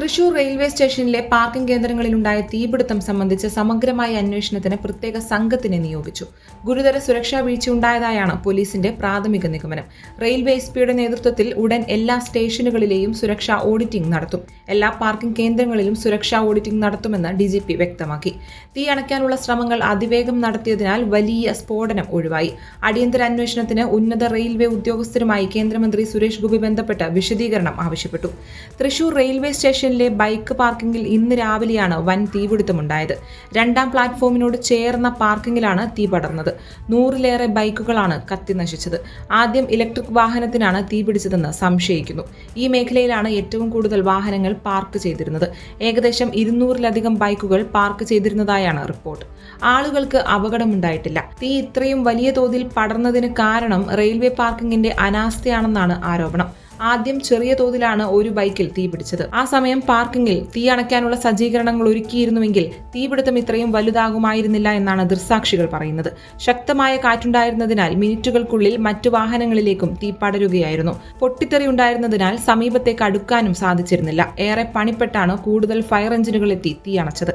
Thrissur railway സ്റ്റേഷനിലെ parking കേന്ദ്രങ്ങളിലുണ്ടായ തീപിടുത്തം സംബന്ധിച്ച് സമഗ്രമായ അന്വേഷണത്തിന് പ്രത്യേക സംഘത്തിനെ നിയോഗിച്ചു. ഗുരുതര സുരക്ഷാ വീഴ്ചയുണ്ടായതായാണ് പോലീസിന്റെ പ്രാഥമിക നിഗമനം. റെയിൽവേ എസ് പിയുടെ നേതൃത്വത്തിൽ ഉടൻ എല്ലാ സ്റ്റേഷനുകളിലെയും സുരക്ഷാ ഓഡിറ്റിംഗ് നടത്തും. എല്ലാ പാർക്കിംഗ് കേന്ദ്രങ്ങളിലും സുരക്ഷാ ഓഡിറ്റിംഗ് നടത്തുമെന്ന് ഡിജിപി വ്യക്തമാക്കി. തീ അണയ്ക്കാനുള്ള ശ്രമങ്ങൾ അതിവേഗം നടത്തിയതിനാൽ വലിയ സ്ഫോടനം ഒഴിവായി. അടിയന്തര അന്വേഷണത്തിന് ഉന്നത റെയിൽവേ ഉദ്യോഗസ്ഥരുമായി കേന്ദ്രമന്ത്രി സുരേഷ് ഗോപി ബന്ധപ്പെട്ട് വിശദീകരണം ആവശ്യപ്പെട്ടു. തൃശൂർ റെയിൽവേ സ്റ്റേഷനിലെ ബൈക്ക് പാർക്കിംഗിൽ ഇന്ന് രാവിലെയാണ് വൻ തീപിടുത്തമുണ്ടായത്. രണ്ടാം പ്ലാറ്റ്ഫോമിനോട് ചേർന്ന പാർക്കിംഗിലാണ് തീ പടർന്നത്. നൂറിലേറെ ബൈക്കുകളാണ് കത്തി നശിച്ചത്. ആദ്യം ഇലക്ട്രിക് വാഹനത്തിനാണ് തീപിടിച്ചതെന്ന് സംശയിക്കുന്നു. ഈ മേഖലയിലാണ് ഏറ്റവും കൂടുതൽ വാഹനങ്ങൾ പാർക്ക് ചെയ്തിരുന്നത്. ഏകദേശം ഇരുന്നൂറിലധികം ബൈക്കുകൾ പാർക്ക് ചെയ്തിരുന്നതായാണ് റിപ്പോർട്ട്. ആളുകൾക്ക് അപകടമുണ്ടായിട്ടില്ല. തീ ഇത്രയും വലിയ തോതിൽ പടർന്നതിന് കാരണം റെയിൽവേ പാർക്കിംഗിന്റെ അനാസ്ഥയാണെന്നാണ് ആരോപണം. ആദ്യം ചെറിയ തോതിലാണ് ഒരു ബൈക്കിൽ തീപിടിച്ചത് ആ സമയം പാർക്കിംഗിൽ തീ അണയ്ക്കാനുള്ള സജ്ജീകരണങ്ങൾ ഒരുക്കിയിരുന്നുവെങ്കിൽ തീപിടുത്തം ഇത്രയും വലുതാകുമായിരുന്നില്ല എന്നാണ് ദൃസാക്ഷികൾ പറയുന്നത്. ശക്തമായ കാറ്റുണ്ടായിരുന്നതിനാൽ മിനിറ്റുകൾക്കുള്ളിൽ മറ്റു വാഹനങ്ങളിലേക്കും തീ പടരുകയായിരുന്നു. പൊട്ടിത്തെറി ഉണ്ടായിരുന്നതിനാൽ സമീപത്തേക്ക് അടുക്കാനും സാധിച്ചിരുന്നില്ല. ഏറെ പണിപ്പെട്ടാണ് കൂടുതൽ ഫയർ എഞ്ചിനുകൾ എത്തി തീ അണച്ചത്.